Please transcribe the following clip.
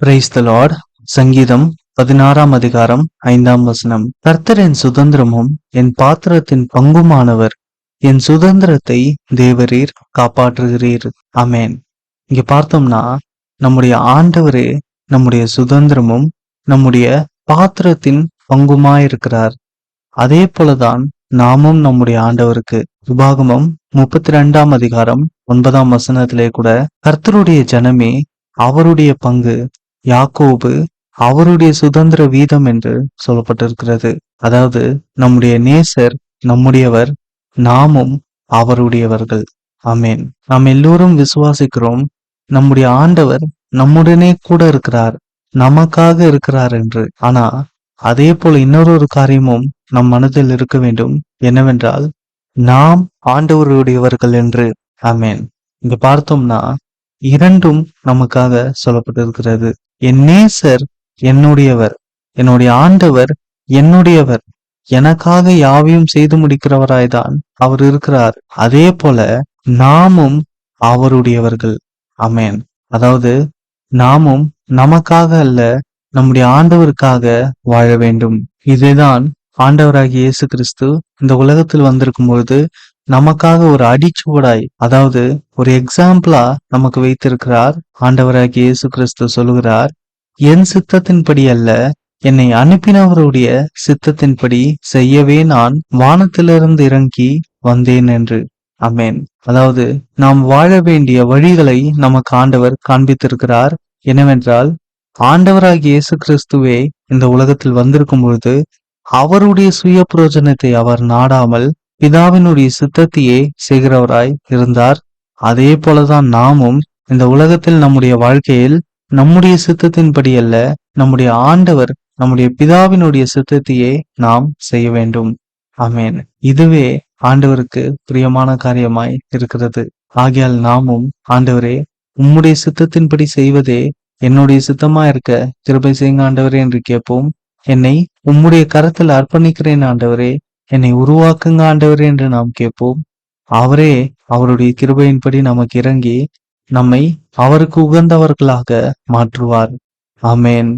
Praise the Lord சங்கீதம் பதினாறாம் அதிகாரம் ஐந்தாம் வசனம். கர்த்தர் என் சுதந்திரமும் என் பாத்திரத்தின் பங்குமானவர். என் சுதந்திரத்தை தேவரீர் காப்பாற்றுகிறீர். அமேன் இங்க பார்த்தோம்னா நம்முடைய ஆண்டவரே நம்முடைய சுதந்திரமும் நம்முடைய பாத்திரத்தின் பங்குமாயிருக்கிறார். அதே போலதான் நாமும் நம்முடைய ஆண்டவருக்கு. விபாகமும் முப்பத்தி ரெண்டாம் அதிகாரம் ஒன்பதாம் வசனத்திலே கூட கர்த்தருடைய ஜனமே அவருடைய பங்கு யாக்கோபு அவருடைய சுதந்திர வீதம் என்று சொல்லப்பட்டிருக்கிறது. அதாவது நம்முடைய நேசர் நம்முடையவர் நாமும் அவருடையவர்கள். அமேன் நாம் எல்லோரும் விசுவாசிக்கிறோம் நம்முடைய ஆண்டவர் நம்முடனே கூட இருக்கிறார் நமக்காக இருக்கிறார் என்று. ஆனா அதே போல இன்னொரு ஒரு காரியமும் நம் மனதில் இருக்க வேண்டும். என்னவென்றால் நாம் ஆண்டவருடையவர்கள் என்று. அமேன் இங்க பார்த்தோம்னா இரண்டும் நமக்காக சொல்லப்பட்டிருக்கிறது. என் நேசர் என்னுடையவர் என்னுடைய ஆண்டவர் என்னுடையவர். எனக்காக யாவையும் செய்து முடிக்கிறவராய்தான் அவர் இருக்கிறார். அதே போல நாமும் அவருடையவர்கள். அமேன் அதாவது நாமும் நமக்காக அல்ல நம்முடைய ஆண்டவருக்காக வாழ வேண்டும். இதுதான் ஆண்டவராகிய இயேசு கிறிஸ்து இந்த உலகத்தில் வந்திருக்கும் பொழுது நமக்காக ஒரு அடிச்சுவடாய் அதாவது ஒரு எக்ஸாம்பிளா நமக்கு வைத்திருக்கிறார் ஆண்டவராகி இயேசு கிறிஸ்து சொல்லுகிறார் என் சித்தத்தின்படி அல்ல என்னை அனுப்பினவருடைய சித்தத்தின்படி செய்யவே நான் வானத்திலிருந்து இறங்கி வந்தேன் என்று. அமேன் அதாவது நாம் வாழ வேண்டிய வழிகளை நமக்கு ஆண்டவர் காண்பித்திருக்கிறார். என்னவென்றால் ஆண்டவராகிய இயேசு கிறிஸ்துவே இந்த உலகத்தில் வந்திருக்கும் பொழுது அவருடைய சுய புரோஜனத்தை அவர் நாடாமல் பிதாவினுடைய சித்தத்தையே செய்கிறவராய் இருந்தார். அதே போலதான் நாமும் இந்த உலகத்தில் நம்முடைய வாழ்க்கையில் நம்முடைய சித்தத்தின்படி அல்ல நம்முடைய ஆண்டவர் நம்முடைய பிதாவினுடைய சித்தத்தையே நாம் செய்ய வேண்டும். ஆமேன். இதுவே ஆண்டவருக்கு பிரியமான காரியமாய் இருக்கிறது. ஆகையால் நாமும் ஆண்டவரே உம்முடைய சித்தத்தின்படி செய்வதே என்னுடைய சித்தமா இருக்க கிருபை செய்யுங்க ஆண்டவரே என்று கேட்போம். என்னை உம்முடைய கரத்தில் அர்ப்பணிக்கிறேன் ஆண்டவரே என்னை உருவாக்குங்க ஆண்டவர் என்று நாம் கேட்போம். அவரே அவருடைய கிருபையின்படி நமக்கு இறங்கி நம்மை அவருக்கு உகந்தவர்களாக மாற்றுவார். ஆமேன்.